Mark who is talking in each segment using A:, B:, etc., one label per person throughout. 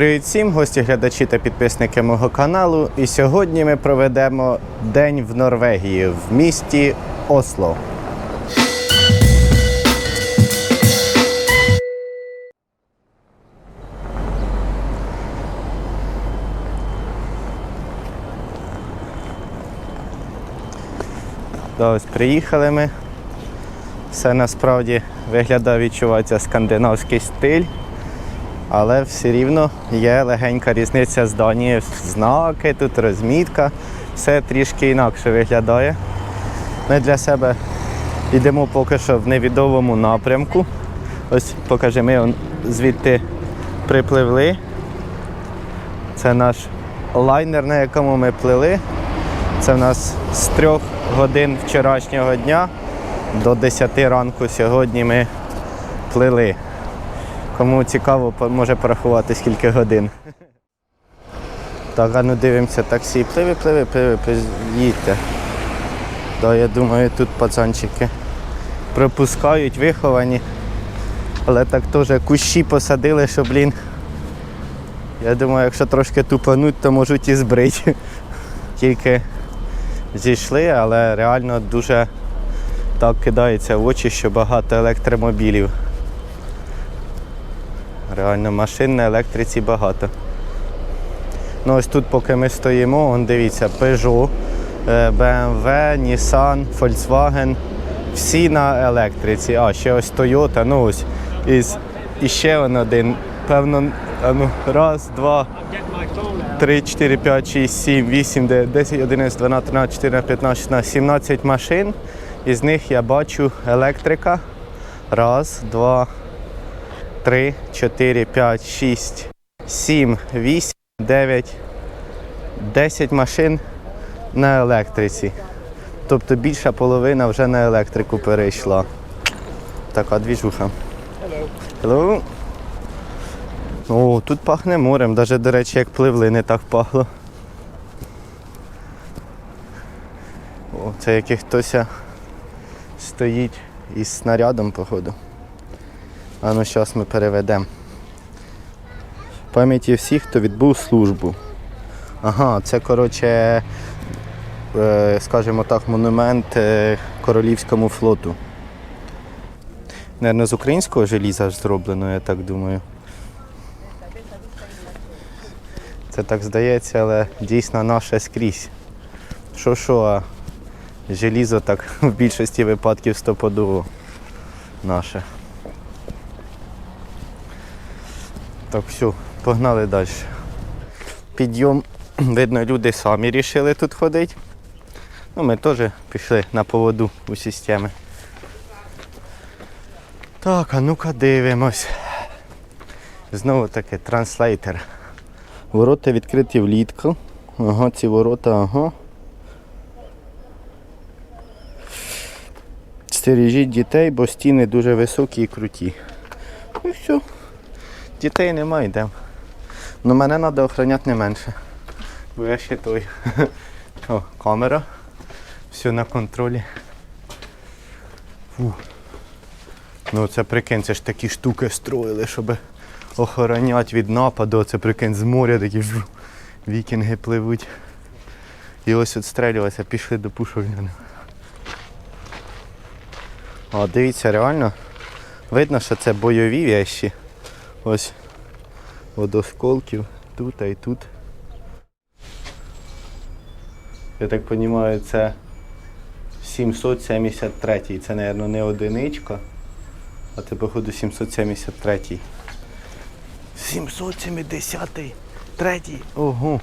A: Привіт всім, гості, глядачі та підписники мого каналу. І сьогодні ми проведемо день в Норвегії в місті Осло. Да, ось приїхали ми. Все насправді виглядає, відчувається скандинавський стиль. Але все рівно є легенька різниця з Данії. Знаки, тут розмітка, все трішки інакше виглядає. Ми для себе йдемо поки що в невідомому напрямку. Ось покажи, ми звідти припливли. Це наш лайнер, на якому ми плили. Це в нас з трьох годин вчорашнього дня до 10 ранку сьогодні ми плили. Кому цікаво, може порахувати скільки годин. Так, а ну дивимося таксі. Пливи, пливи, пливи, їдьте. Да, я думаю, тут пацанчики пропускають, виховані. Але так теж кущі посадили, що, блін. Я думаю, якщо трошки тупануть, то можуть і збрити. Тільки зійшли, але реально дуже так кидається в очі, що багато електромобілів. Реально машин на електриці багато. Ну ось тут, поки ми стоїмо, он дивіться, Peugeot, е, BMW, Nissan, Volkswagen. Всі на електриці. А, ще ось Toyota, ну ось. Із, і ще один. Певно, ну, раз, два, три, чотири, п'ять, шість, сім, вісім, десять, одинадцять, дванадцять, тринадцять, чотирнадцять, п'ятнадцять, шістнадцять, сімнадцять машин. Із них я бачу електрика. Раз, два, 3, 4, 5, 6, 7, 8, 9, 10 машин на електриці. Тобто більша половина вже на електрику перейшла. Така двіжуха. Hello. О, тут пахне морем, навіть, до речі, як пливли, не так пахло. О, це який хтось стоїть із снарядом, походу. А ну зараз ми переведемо. Пам'яті всіх, хто відбув службу. Ага, це, коротше, е, скажімо так, монумент е, Королівському флоту. Наверно, з українського желіза зроблено, я так думаю. Це так здається, але дійсно наше скрізь. Що що, а желізо так в більшості випадків стопудово наше. Так, все, погнали далі. Підйом, видно, люди самі вирішили тут ходити. Ну, ми теж пішли на поводу у системи. Так, а ну-ка дивимось. Знову таки транслейтер. Ворота відкриті влітку. Ага, ці ворота, ага. Стережіть дітей, бо стіни дуже високі і круті. І все. Дітей немає, йдемо. Ну мене треба охороняти не менше. Бо я ще той. О, камера. Все на контролі. Фу. Ну це прикинь, це ж такі штуки строїли, щоб охороняти від нападу. Це прикинь з моря такі жу, вікінги пливуть. І ось відстрелювалися, пішли до пушок. О, дивіться, реально. Видно, що це бойові вещі. Ось від осколків тут а і тут. Я так розумію, це 773. Це, мабуть, не одиничка, а це, походу, 773. 770 третій. Ого.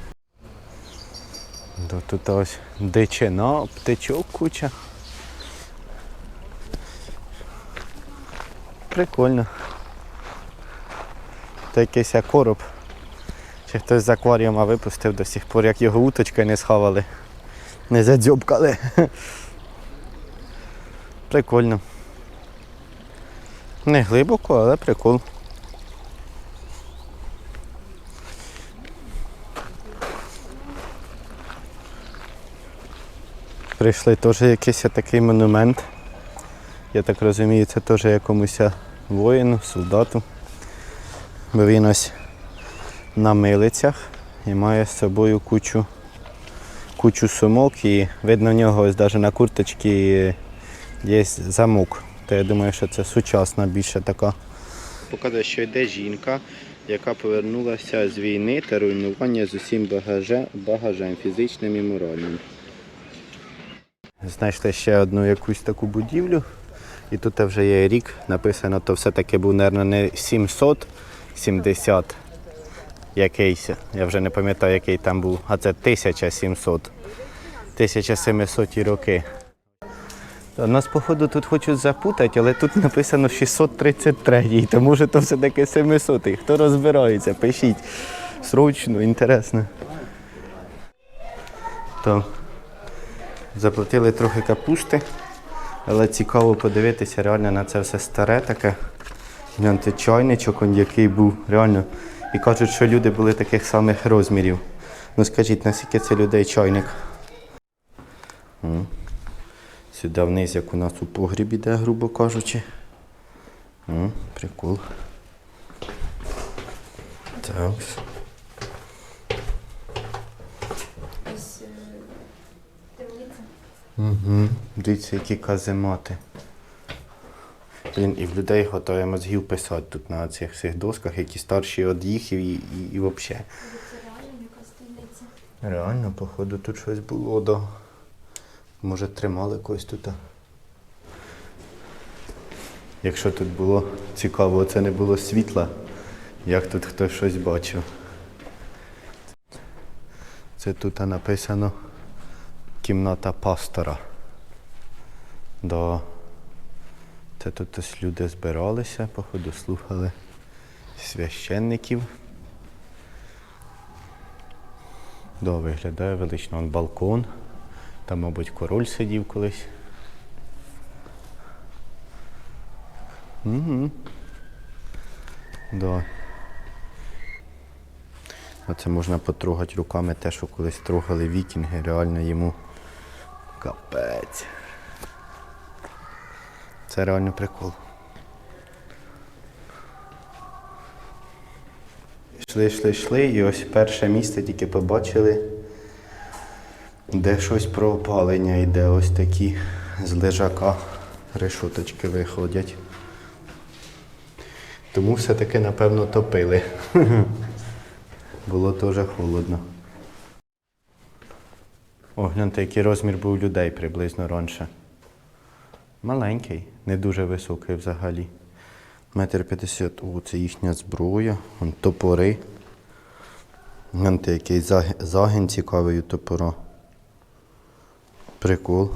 A: Да, тут ось дичина, птичок куча. Прикольно. Це якийсь короб. Чи хтось з акваріума випустив до сих пор, як його уточки не схавали. Не задзьобкали. Прикольно. Не глибоко, але прикол. Прийшли теж якийсь такий монумент. Я так розумію, це теж якомусь воїну, солдату. Бо він ось на милицях і має з собою кучу, кучу сумок. І видно в нього ось навіть на курточці є замок. То я думаю, що це сучасна більше така. Показує, що йде жінка, яка повернулася з війни та руйнування з усім багажем, багажем фізичним і моральним. Знайшли ще одну якусь таку будівлю. І тут вже є рік написано, то все-таки був, мабуть, не 770 якийсь. Я вже не пам'ятаю, який там був, а це 1700. 1700 роки. Нас, походу, тут хочуть запутати, але тут написано 633, то може то все-таки 700. Хто розбирається, пишіть. Срочно, інтересно. То заплатили трохи капусти, але цікаво подивитися реально на це все старе таке. Гляньте, чайничок, он який був, реально. І кажуть, що люди були таких самих розмірів. Ну скажіть, наскільки це людей чайник? Сюди вниз, як у нас у погріб іде, грубо кажучи. М, Прикол. Так.
B: Ось.
A: Угу. Дивіться, які каземати. Блін, і в людей готові мозгів писати тут на цих всіх досках, які старші від їх і, і, і взагалі.
B: Реально,
A: походу, тут щось було, да. Може, тримали когось тут. Якщо тут було цікаво, це не було світла, як тут хтось щось бачив. Це тут написано кімната пастора. Да. Це тут люди збиралися, походу, слухали священників. Да, виглядає велично. Он балкон. Там, мабуть, король сидів колись. Угу. Да. Оце можна потрогати руками те, що колись трогали вікінги, реально йому капець. Це реально прикол. Йшли, йшли, йшли, і ось перше місце тільки побачили, де щось про опалення йде. Ось такі з лежака решоточки виходять. Тому все-таки, напевно, топили. Було теж холодно. О, гляньте, який розмір був людей приблизно раніше. Маленький, не дуже високий взагалі. Метр п'ятдесят. О, це їхня зброя. Вон топори. Гляньте, який загін цікавий у топора. Прикол.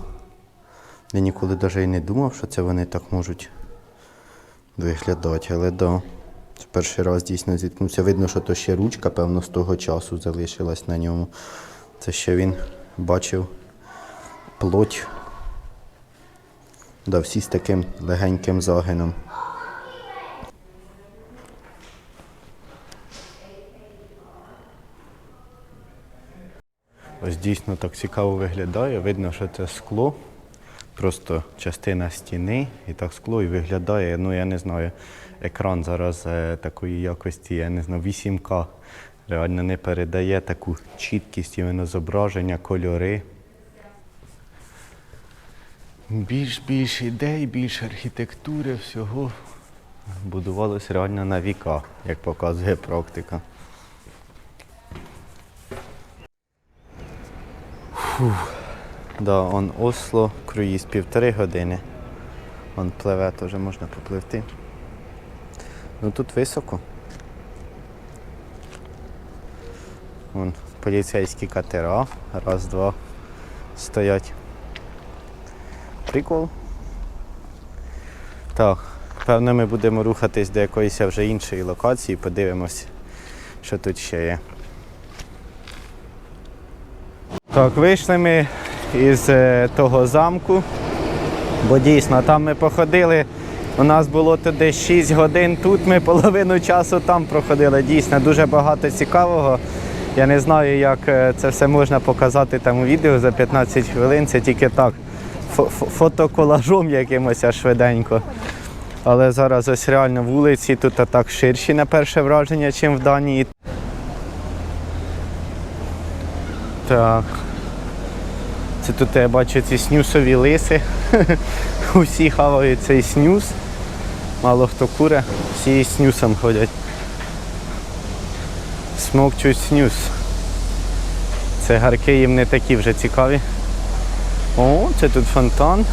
A: Я ніколи навіть і не думав, що це вони так можуть виглядати, але да. Це перший раз дійсно зіткнувся. Видно, що то ще ручка, певно, з того часу залишилась на ньому. Це ще він бачив плоть. Да, всі з таким легеньким загином. Ось дійсно так цікаво виглядає. Видно, що це скло. Просто частина стіни і так скло і виглядає, ну я не знаю, екран зараз е, такої якості, я не знаю, 8К реально не передає таку чіткість іменно зображення, кольори. Більш більш ідей, більш архітектури, всього будувалось реально на віка, як показує практика. Да, он Осло, круїз півтори години. Он пливе, теж можна попливти. Ну тут високо. Вон поліцейські катера. Раз, два стоять. Прикол. Так, певно, ми будемо рухатись до якоїсь вже іншої локації, подивимось, що тут ще є. Так, вийшли ми із е, того замку, бо дійсно там ми походили. У нас було туди 6 годин, тут ми половину часу там проходили. Дійсно, дуже багато цікавого. Я не знаю, як е, це все можна показати там у відео за 15 хвилин. Це тільки так, фотоколажом якимось швиденько. Але зараз ось реально вулиці тут так ширші на перше враження, ніж в Данії. Так. Це тут я бачу ці снюсові лиси. Усі хавають цей снюс. Мало хто куре, всі з снюсом ходять. Смокчуть снюс. Цигарки їм не такі вже цікаві. О, це тут фонтан.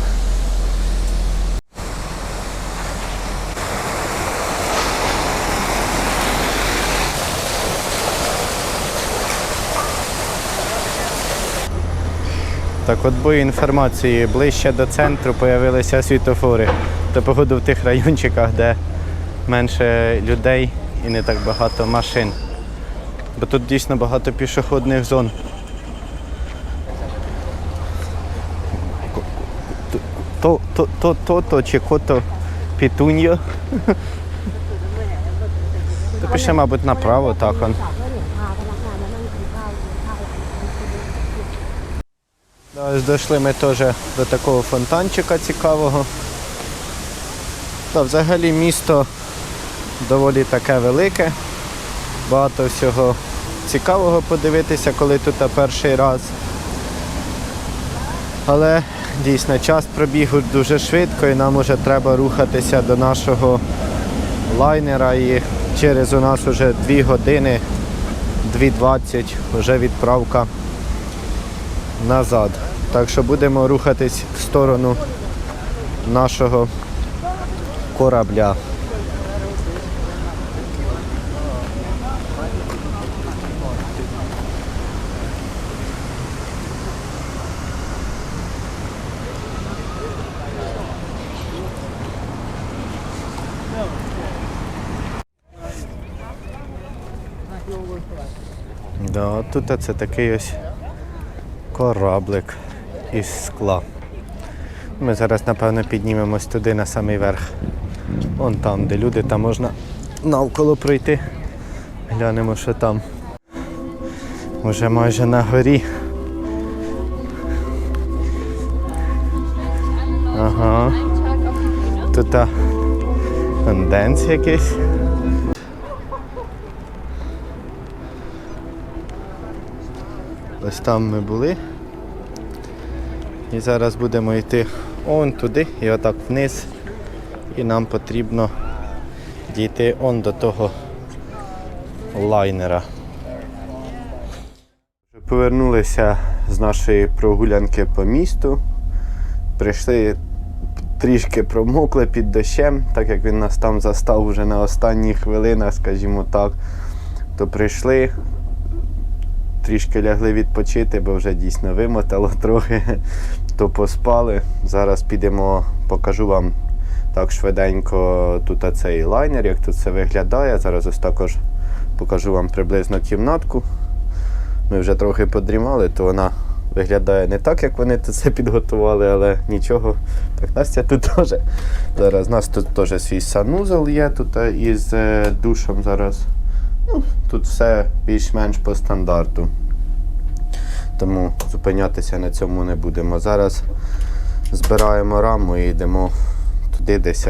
A: Так от бо інформації ближче до центру з'явилися світофори. То походу в тих райончиках, де менше людей і не так багато машин. Бо тут дійсно багато пішохідних зон. То, то, то, то, то чи кото пітуньо. То пише, мабуть, направо, так он. Ось дійшли ми теж до такого фонтанчика цікавого. Та взагалі місто доволі таке велике. Багато всього цікавого подивитися, коли тут перший раз. Але дійсно час пробіг дуже швидко і нам вже треба рухатися до нашого лайнера і через у нас вже 2 години, 2.20 вже відправка назад. Так що будемо рухатись в сторону нашого корабля. Да, тут це такий ось кораблик із скла. Ми зараз, напевно, піднімемось туди на самий верх. Вон там, де люди, там можна навколо пройти. Глянемо, що там. Уже майже на горі. Ага. Тут а, конденс якийсь. Ось там ми були. І зараз будемо йти он туди і отак вниз. І нам потрібно дійти он до того лайнера. Повернулися з нашої прогулянки по місту. Прийшли трішки промокли під дощем, так як він нас там застав вже на останніх хвилинах, скажімо так, то прийшли, трішки лягли відпочити, бо вже дійсно вимотало трохи, то поспали. Зараз підемо, покажу вам так швиденько тут цей лайнер, як тут це виглядає. Зараз ось також покажу вам приблизно кімнатку. Ми вже трохи подрімали, то вона виглядає не так, як вони це підготували, але нічого. Так, Настя тут теж. Зараз у нас тут теж свій санузел є тут е, із е, душем зараз. Ну, тут все більш-менш по стандарту. Тому зупинятися на цьому не будемо. Зараз збираємо раму і йдемо туди десь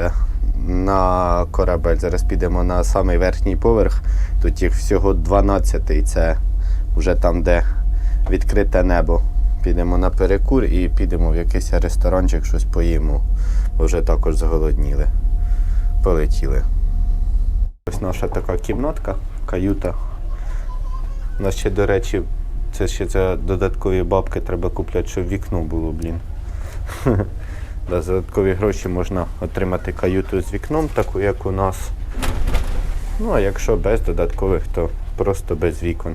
A: на корабель. Зараз підемо на самий верхній поверх. Тут їх всього 12 і це вже там, де відкрите небо. Підемо на перекур і підемо в якийсь ресторанчик, щось поїмо. Бо вже також зголодніли. Полетіли. Ось наша така кімнатка, каюта. У нас ще, до речі, це ще за додаткові бабки треба купляти, щоб вікно було, блін. За додаткові гроші можна отримати каюту з вікном, таку як у нас. Ну, а якщо без додаткових, то просто без вікон.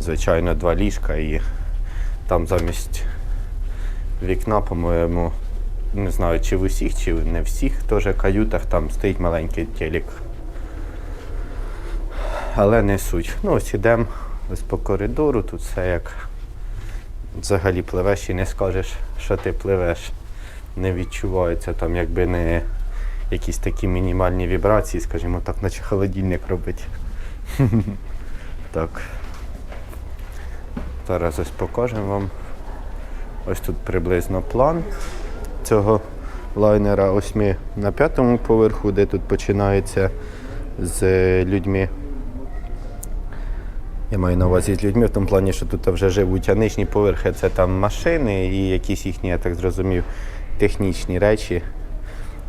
A: Звичайно, два ліжка і там замість вікна, по-моєму, не знаю, чи в усіх, чи не всіх теж каютах там стоїть маленький телек. Але не суть. Ну, ось ідемо ось по коридору, тут все як взагалі пливеш і не скажеш, що ти пливеш. Не відчувається там, якби не якісь такі мінімальні вібрації, скажімо так, наче холодильник робить. Так. Зараз ось покажемо вам. Ось тут приблизно план цього лайнера. Ось ми на п'ятому поверху, де тут починається з людьми. Я маю на увазі з людьми в тому плані, що тут вже живуть, а нижні поверхи це там машини і якісь їхні, я так зрозумів, технічні речі.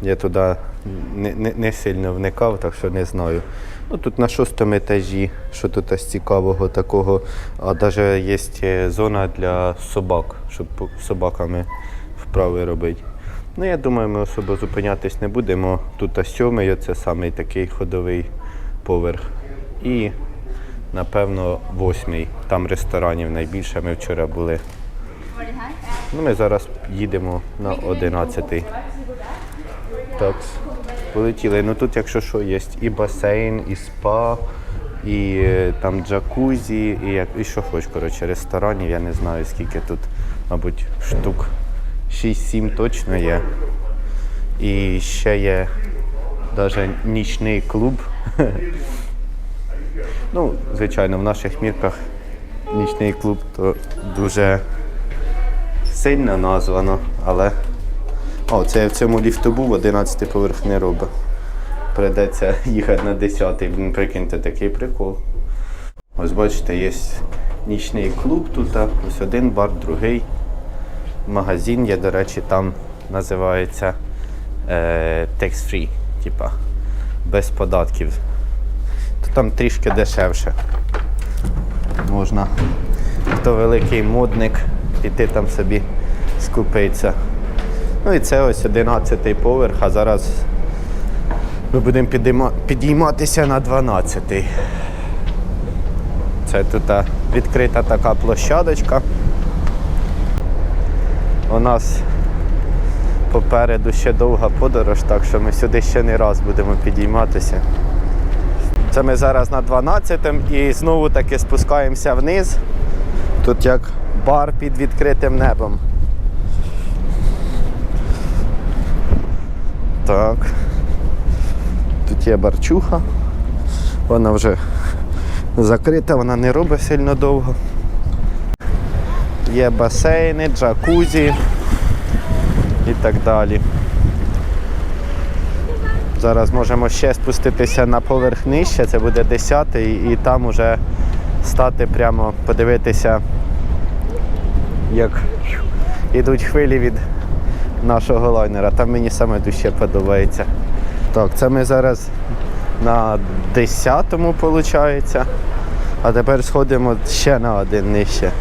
A: Я туди не, не, не сильно вникав, так що не знаю. Ну, тут на шостому етажі, що тут з цікавого такого, а навіть є зона для собак, щоб собаками вправи робити. Ну, я думаю, ми особо зупинятись не будемо. Тут сьомий, це самий такий ходовий поверх. І, напевно, восьмий. Там ресторанів найбільше. Ми вчора були. Ну, ми зараз їдемо на одинадцятий. Так, полетіли. Ну тут, якщо що, є і басейн, і спа, і е, там джакузі, і, як, і що хоч, коротше, ресторанів, я не знаю скільки тут, мабуть, штук 6-7 точно є. І ще є навіть нічний клуб. ну, звичайно, в наших мірках нічний клуб то дуже сильно названо, але о, це в цьому ліфту був, 11 поверх не робить. Придеться їхати на 10-й. Блін, Прикиньте, такий прикол. Ось бачите, є нічний клуб тут, ось один бар, другий. Магазин є, до речі, там називається е, Tax Free, типа без податків. Там трішки дешевше. Можна, хто великий модник, піти там собі скупитися. Ну і це ось 11 поверх, а зараз ми будемо підійма- підійматися на 12. Це тут відкрита така площадочка. У нас попереду ще довга подорож, так що ми сюди ще не раз будемо підійматися. Це ми зараз на 12 і знову таки спускаємося вниз. Тут як бар під відкритим небом. Так. Тут є барчуха. Вона вже закрита, вона не робить сильно довго. Є басейни, джакузі і так далі. Зараз можемо ще спуститися на поверх нижче, це буде 10 і там уже стати прямо, подивитися, як ідуть хвилі від нашого лайнера. Там мені саме дуже подобається. Так, це ми зараз на 10-му виходить. А тепер сходимо ще на один нижче.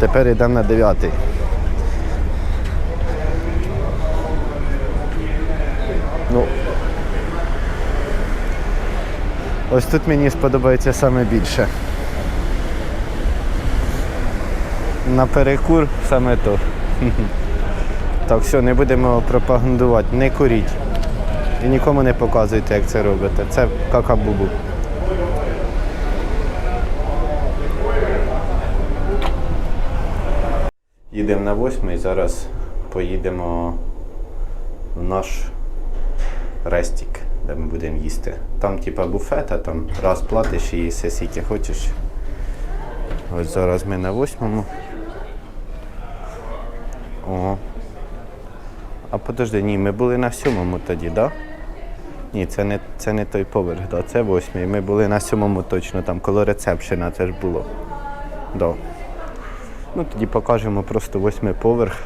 A: Тепер йдемо на 9-й. Ось тут мені сподобається саме більше. На перекур саме то. Так, все, не будемо пропагандувати, не куріть. І нікому не показуйте, як це робите. Це какабубу. Їдемо на восьмий, зараз поїдемо в наш рестік, де ми будемо їсти. Там типа буфет, а там раз платиш і їси скільки хочеш. Ось зараз ми на восьмому. О. А подожди, ні, ми були на сьомому тоді, так? Да? Ні, це не, це не той поверх, да, це восьмий. Ми були на сьомому точно, там коло рецепшена це ж було. Да. Ну тоді покажемо просто восьмий поверх.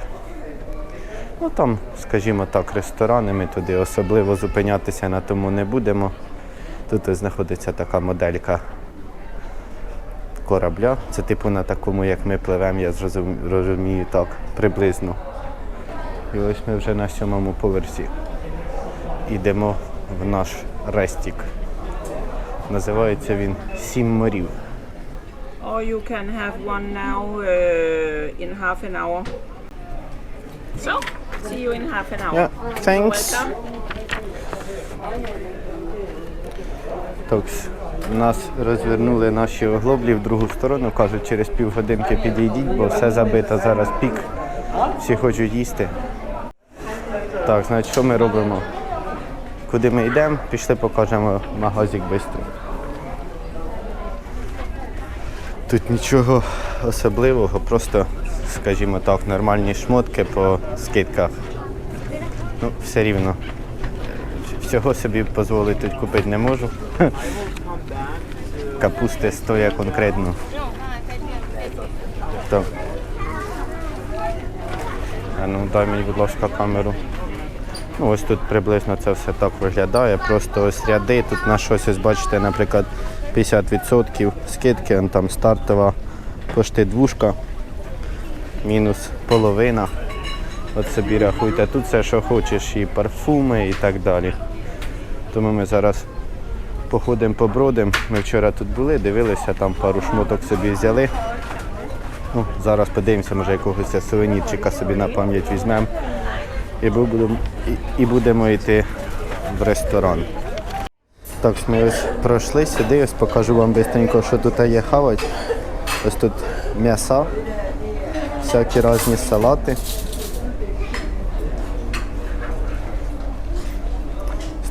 A: Ну там, скажімо так, ресторани, ми туди особливо зупинятися на тому не будемо. Тут знаходиться така моделька корабля. Це типу на такому, як ми пливемо, я розумію так, приблизно. І ось ми вже на сьомому поверсі. Йдемо в наш рестік. Називається він Сім морів.
C: Or you can have one now uh, in half an hour. So, see you in half an hour.
A: Yeah, thanks.
C: Welcome.
A: Нас розвернули наші оглоблі в другу сторону. Кажуть, через півгодинки підійдіть, бо все забито зараз пік. Всі хочуть їсти. Так, значить, що ми робимо? Куди ми йдемо? Пішли покажемо магазик швидко. Тут нічого особливого, просто, скажімо так, нормальні шмотки по скидках. Ну, все рівно. Всього собі дозволити купити не можу. капусти стоїть конкретно. Так. А ну дай мені, будь ласка, камеру. Ну, ось тут приблизно це все так виглядає. Просто ось ряди. Тут на щось, ось бачите, наприклад, 50% скидки, там стартова пошти двушка, мінус половина. От собі рахуйте. Тут все, що хочеш, і парфуми, і так далі. Тому ми зараз походимо побродимо. Ми вчора тут були, дивилися, там пару шмоток собі взяли. Ну, зараз подивимося, може якогось сувенірчика собі на пам'ять візьмемо. І будемо, і, і будемо йти в ресторан. Так, ми ось пройшли сюди, ось покажу вам швидко, що тут є хавать. Ось тут м'яса, всякі різні салати.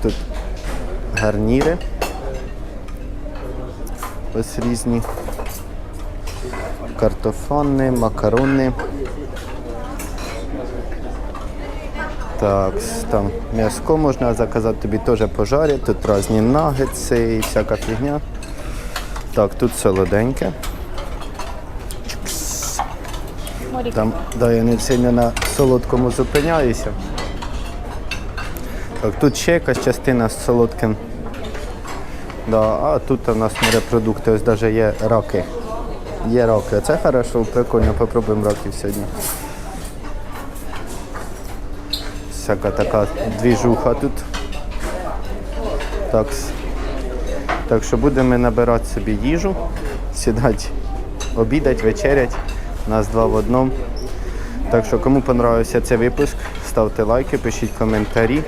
A: Тут гарніри. Ось різні. Картофани, макарони. Так, там м'яско можна заказати, тобі теж пожарять, тут різні нагетси і всяка фігня. Так, тут солоденьке. Там, да, я не сильно на солодкому зупиняюся. Так, тут ще якась частина з солодким. Да, а тут у нас морепродукти, ось навіть є раки. Є раки. Це хорошо, прикольно, попробуємо раків сьогодні. Всяка така двіжуха тут. Так, так що будемо набирати собі їжу, сідати, обідати, вечерять. Нас два в одному. Так що, кому понравився цей випуск, ставте лайки, пишіть коментарі.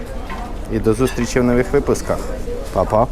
A: І до зустрічі в нових випусках. Па-па!